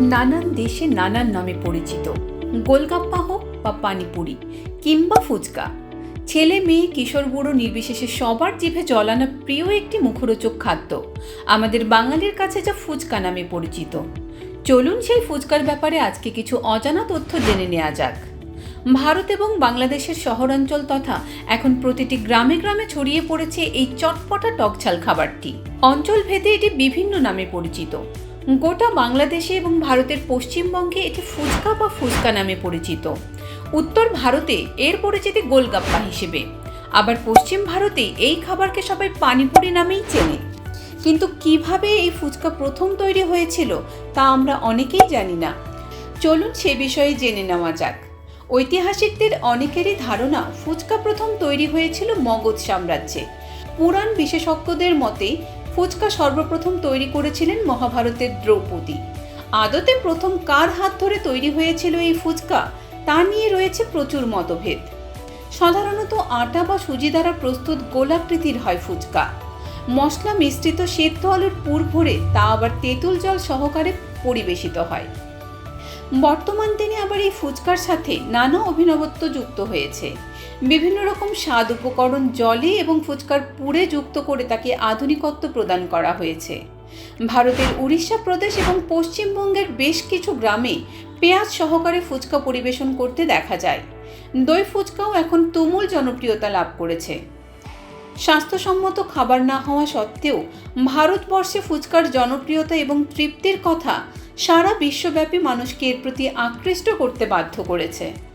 নানান দেশে নানান নামে পরিচিত। গোলগাপ্পা হোক বা পানিপুরি কিংবা ফুচকা, ছেলে মেয়ে কিশোর বুড়ো নির্বিশেষে সবার জিভে জলানো প্রিয় একটি মুখরোচক খাদ্য। আমাদের বাঙালির কাছে যা ফুচকা নামে পরিচিত। চলুন সেই ফুচকার ব্যাপারে আজকে কিছু অজানা তথ্য জেনে নেওয়া যাক। ভারত এবং বাংলাদেশের শহরাঞ্চল তথা এখন প্রতিটি গ্রামে গ্রামে ছড়িয়ে পড়েছে এই চটপটা টকঝাল খাবারটি। অঞ্চল ভেদে এটি বিভিন্ন নামে পরিচিত। গোটা বাংলাদেশে এবং ভারতের পশ্চিমবঙ্গে এটি ফুচকা বা ফুচকা নামে পরিচিত। উত্তর ভারতে এর পরিচিতি গোলগাপ্পা হিসেবে। আবার পশ্চিম ভারতে এই খাবারকে সবাই পানিপুরি নামেই চেনে। কিন্তু কীভাবে এই ফুচকা প্রথম তৈরি হয়েছিল তা আমরা অনেকেই জানি না। চলুন সে বিষয়ে জেনে নেওয়া যাক। ঐতিহাসিকদের অনেকেরই ধারণা ফুচকা প্রথম তৈরি হয়েছিল মগধ সাম্রাজ্যে। পুরাণ বিশেষজ্ঞদের মতে ফুচকা সর্বপ্রথম তৈরি করেছিলেন মহাভারতের দ্রৌপদী। আদতে প্রথম কার হাত ধরে তৈরি হয়েছিল এই ফুচকা? তা নিয়ে রয়েছে প্রচুর মতভেদ। সাধারণত আটা বা সুজি দ্বারা প্রস্তুত গোলাকৃতির হয় ফুচকা। মশলা মিশ্রিত সেদ্ধ আলুর পুর ভরে তা আবার তেঁতুল জল সহকারে পরিবেশিত হয়। বর্তমান দিনে আবার এই ফুচকার সাথে নানা অভিনবত্ব যুক্ত হয়েছে। বিভিন্ন রকম স্বাদ উপকরণ জলে এবং ফুচকার পুরে যুক্ত করে তাকে আধুনিকত্ব প্রদান করা হয়েছে। ভারতের উড়িষ্যা প্রদেশ এবং পশ্চিমবঙ্গের বেশ কিছু গ্রামে পেঁয়াজ সহকারে ফুচকা পরিবেশন করতে দেখা যায়। দই ফুচকাও এখন তুমুল জনপ্রিয়তা লাভ করেছে। স্বাস্থ্যসম্মত খাবার না হওয়া সত্ত্বেও ভারতবর্ষে ফুচকার জনপ্রিয়তা এবং তৃপ্তির কথা সারা বিশ্বব্যাপী মানুষকে এর প্রতি আকৃষ্ট করতে বাধ্য করেছে।